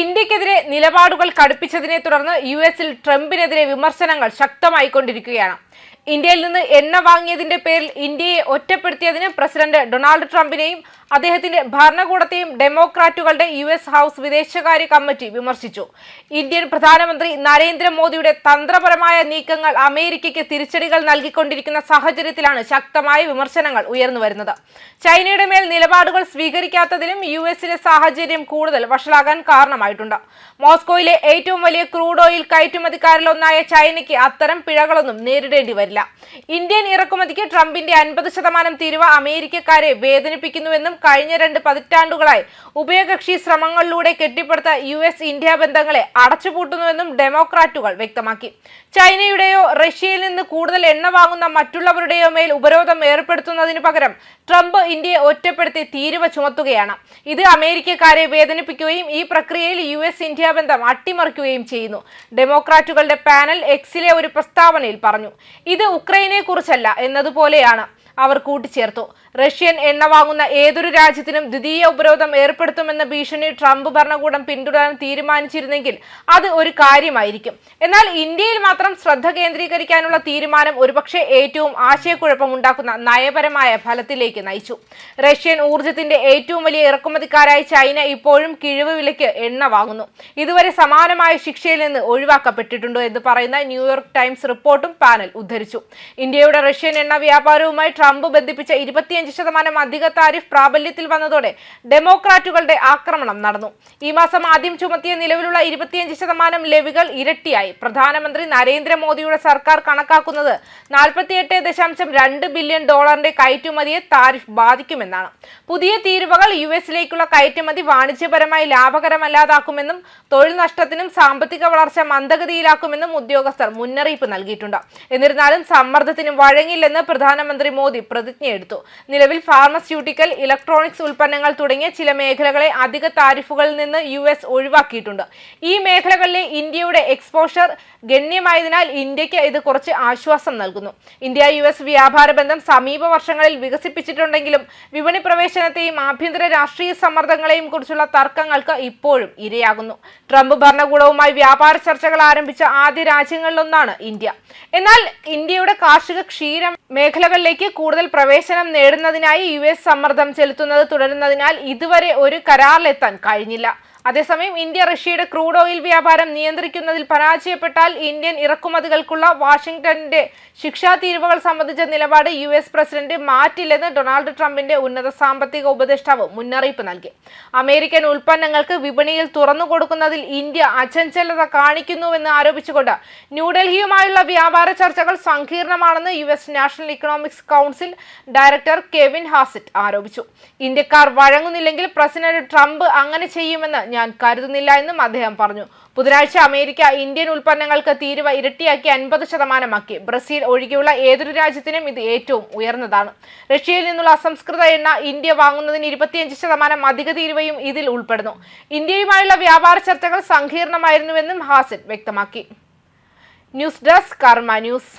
ഇന്ത്യക്കെതിരെ നിലപാടുകൾ കടുപ്പിച്ചതിനെ തുടർന്ന് യു എസിൽ ട്രംപിനെതിരെ വിമർശനങ്ങൾ ശക്തമായിക്കൊണ്ടിരിക്കുകയാണ്. ഇന്ത്യയിൽ നിന്ന് എണ്ണ വാങ്ങിയതിന്റെ പേരിൽ ഇന്ത്യയെ ഒറ്റപ്പെടുത്തിയതിന് പ്രസിഡന്റ് ഡൊണാൾഡ് ട്രംപിനെയും അദ്ദേഹത്തിന്റെ ഭരണകൂടത്തെയും ഡെമോക്രാറ്റുകളുടെ യു എസ് ഹൗസ് വിദേശകാര്യ കമ്മിറ്റി വിമർശിച്ചു. ഇന്ത്യൻ പ്രധാനമന്ത്രി നരേന്ദ്രമോദിയുടെ തന്ത്രപരമായ നീക്കങ്ങൾ അമേരിക്കയ്ക്ക് തിരിച്ചടികൾ നൽകിക്കൊണ്ടിരിക്കുന്ന സാഹചര്യത്തിലാണ് ശക്തമായ വിമർശനങ്ങൾ ഉയർന്നു വരുന്നത്. ചൈനയുടെ മേൽ നിലപാടുകൾ സ്വീകരിക്കാത്തതിലും യു എസിലെ സാഹചര്യം കൂടുതൽ വഷളാകാൻ കാരണമായിട്ടുണ്ട്. മോസ്കോയിലെ ഏറ്റവും വലിയ ക്രൂഡ് ഓയിൽ കയറ്റുമതിക്കാരിലൊന്നായ ചൈനയ്ക്ക് അത്തരം പിഴകളൊന്നും നേരിടേണ്ടി വരില്ല. ഇന്ത്യൻ ഇറക്കുമതിക്ക് ട്രംപിന്റെ അൻപത് ശതമാനം തീരുവ അമേരിക്കക്കാരെ വേദനിപ്പിക്കുന്നുവെന്നും കഴിഞ്ഞ രണ്ട് പതിറ്റാണ്ടുകളായി ഉഭയകക്ഷി ശ്രമങ്ങളിലൂടെ കെട്ടിപ്പടുത്ത യു എസ് ഇന്ത്യ ബന്ധങ്ങളെ അടച്ചുപൂട്ടുന്നുവെന്നും ഡെമോക്രാറ്റുകൾ വ്യക്തമാക്കി. ചൈനയുടെയോ റഷ്യയിൽ നിന്ന് കൂടുതൽ എണ്ണ വാങ്ങുന്ന മറ്റുള്ളവരുടെയോ മേൽ ഉപരോധം ഏർപ്പെടുത്തുന്നതിന് പകരം ട്രംപ് ഇന്ത്യയെ ഒറ്റപ്പെടുത്തി തീരുവ ചുമത്തുകയാണ്. ഇത് അമേരിക്കക്കാരെ വേദനിപ്പിക്കുകയും ഈ പ്രക്രിയയിൽ യു എസ് ഇന്ത്യ ബന്ധം അട്ടിമറിക്കുകയും ചെയ്യുന്നു. ഡെമോക്രാറ്റുകളുടെ പാനൽ എക്സിലെ ഒരു പ്രസ്താവനയിൽ പറഞ്ഞു. ഇത് ഉക്രൈനെ കുറിച്ചല്ല എന്നതുപോലെയാണ്. അവർ കൂട്ടിച്ചേർത്തു. റഷ്യൻ എണ്ണ വാങ്ങുന്ന ഏതൊരു രാജ്യത്തിനും ദ്വിതീയ ഉപരോധം ഏർപ്പെടുത്തുമെന്ന ഭീഷണി ട്രംപ് ഭരണകൂടം പിന്തുടരാൻ തീരുമാനിച്ചിരുന്നെങ്കിൽ അത് ഒരു കാര്യമായിരിക്കും. എന്നാൽ ഇന്ത്യയിൽ മാത്രം ശ്രദ്ധ കേന്ദ്രീകരിക്കാനുള്ള തീരുമാനം ഒരുപക്ഷെ ഏറ്റവും ആശയക്കുഴപ്പമുണ്ടാക്കുന്ന നയപരമായ ഫലത്തിലേക്ക് നയിച്ചു. റഷ്യൻ ഊർജത്തിന്റെ ഏറ്റവും വലിയ ഇറക്കുമതിക്കാരായ ചൈന ഇപ്പോഴും കിഴിവ് വിലയ്ക്ക് എണ്ണ വാങ്ങുന്നു. ഇതുവരെ സമാനമായ ശിക്ഷയിൽ നിന്ന് ഒഴിവാക്കപ്പെട്ടിട്ടുണ്ടോ എന്ന് പറയുന്ന ന്യൂയോർക്ക് ടൈംസ് റിപ്പോർട്ടും പാനൽ ഉദ്ധരിച്ചു. ഇന്ത്യയുടെ റഷ്യൻ എണ്ണ വ്യാപാരവുമായി ട്രംപ് ബന്ധിപ്പിച്ച ഇരുപത്തിയഞ്ച് ശതമാനം അധിക താരിഫ് പ്രാബല്യത്തിൽ വന്നതോടെ ഡെമോക്രാറ്റുകളുടെ ആക്രമണം നടന്നു. ഈ മാസം ആദ്യം ചുമത്തിയ നിലവിലുള്ള ഇരുപത്തിയഞ്ച് ശതമാനം ലെവികൾ ഇരട്ടിയായി. പ്രധാനമന്ത്രി നരേന്ദ്രമോദിയുടെ സർക്കാർ കണക്കാക്കുന്നത് നാൽപ്പത്തിയെട്ട് ദശാംശം രണ്ട് ബില്യൺ ഡോളറിന്റെ കയറ്റുമതിയെ താരിഫ് ബാധിക്കുമെന്നാണ്. പുതിയ തീരുവകൾ യു എസിലേക്കുള്ള കയറ്റുമതി വാണിജ്യപരമായി ലാഭകരമല്ലാതാക്കുമെന്നും തൊഴിൽ നഷ്ടത്തിനും സാമ്പത്തിക വളർച്ച മന്ദഗതിയിലാക്കുമെന്നും ഉദ്യോഗസ്ഥർ മുന്നറിയിപ്പ് നൽകിയിട്ടുണ്ട്. എന്നിരുന്നാലും സമ്മർദ്ദത്തിനും വഴങ്ങില്ലെന്ന് പ്രധാനമന്ത്രി മോദി പ്രതിജ്ഞയെടുത്തു നിലവിൽ ഫാർമസ്യൂട്ടിക്കൽ ഇലക്ട്രോണിക്സ് ഉൽപ്പന്നങ്ങൾ തുടങ്ങിയ ചില മേഖലകളെ അധിക താരിഫുകളിൽ നിന്ന് യു എസ് ഒഴിവാക്കിയിട്ടുണ്ട്. ഈ മേഖലകളിലെ ഇന്ത്യയുടെ എക്സ്പോഷർ ഗണ്യമായതിനാൽ ഇന്ത്യയ്ക്ക് ഇത് കുറച്ച് ആശ്വാസം നൽകുന്നു. ഇന്ത്യ യു എസ് വ്യാപാര ബന്ധം സമീപ വർഷങ്ങളിൽ വികസിപ്പിച്ചിട്ടുണ്ടെങ്കിലും വിപണി പ്രവേശനത്തെയും ആഭ്യന്തര രാഷ്ട്രീയ സമ്മർദ്ദങ്ങളെയും കുറിച്ചുള്ള തർക്കങ്ങൾക്ക് ഇപ്പോഴും ഇരയാകുന്നു. ട്രംപ് ഭരണകൂടവുമായി വ്യാപാര ചർച്ചകൾ ആരംഭിച്ച ആദ്യ രാജ്യങ്ങളിലൊന്നാണ് ഇന്ത്യ. എന്നാൽ ഇന്ത്യയുടെ കാർഷിക ക്ഷീര മേഖലകളിലേക്ക് കൂടുതൽ പ്രവേശനം നേടുന്നതിനായി യു എസ് സമ്മർദ്ദം ചെലുത്തുന്നത് തുടരുന്നതിനാൽ ഇതുവരെ ഒരു കരാറിലെത്താൻ കഴിഞ്ഞില്ല. അതേസമയം ഇന്ത്യ റഷ്യയുടെ ക്രൂഡ് ഓയിൽ വ്യാപാരം നിയന്ത്രിക്കുന്നതിൽ പരാജയപ്പെട്ടാൽ ഇന്ത്യൻ ഇറക്കുമതികൾക്കുള്ള വാഷിംഗ്ടണിന്റെ ശിക്ഷാ തീരുവകൾ സംബന്ധിച്ച നിലപാട് യു എസ് പ്രസിഡന്റ് മാറ്റില്ലെന്ന് ഡൊണാൾഡ് ട്രംപിന്റെ ഉന്നത സാമ്പത്തിക ഉപദേഷ്ടാവ് മുന്നറിയിപ്പ് നൽകി. അമേരിക്കൻ ഉൽപ്പന്നങ്ങൾക്ക് വിപണിയിൽ തുറന്നു കൊടുക്കുന്നതിൽ ഇന്ത്യ അചഞ്ചലത കാണിക്കുന്നുവെന്ന് ആരോപിച്ചുകൊണ്ട് ന്യൂഡൽഹിയുമായുള്ള വ്യാപാര ചർച്ചകൾ സങ്കീർണമാണെന്ന് U S national economics council director Kevin Hassett ആരോപിച്ചു. ഇന്ത്യക്കാർ വഴങ്ങുന്നില്ലെങ്കിൽ പ്രസിഡന്റ് ട്രംപ് അങ്ങനെ ചെയ്യുമെന്ന് ഞാൻ കരുതുന്നില്ല എന്നും അദ്ദേഹം പറഞ്ഞു. ബുധനാഴ്ച അമേരിക്ക ഇന്ത്യൻ ഉൽപ്പന്നങ്ങൾക്ക് തീരുവ ഇരട്ടിയാക്കി അൻപത് ശതമാനമാക്കി. ബ്രസീൽ ഒഴികെയുള്ള ഏതൊരു രാജ്യത്തിനും ഇത് ഏറ്റവും ഉയർന്നതാണ്. റഷ്യയിൽ നിന്നുള്ള അസംസ്കൃത എണ്ണ ഇന്ത്യ വാങ്ങുന്നതിന് ഇരുപത്തിയഞ്ച് ശതമാനം അധിക തീരുവയും ഇതിൽ ഉൾപ്പെടുന്നു. ഇന്ത്യയുമായുള്ള വ്യാപാര ചർച്ചകൾ സങ്കീർണമായിരുന്നുവെന്നും ഹാസിൻ വ്യക്തമാക്കി. News desk Karma news.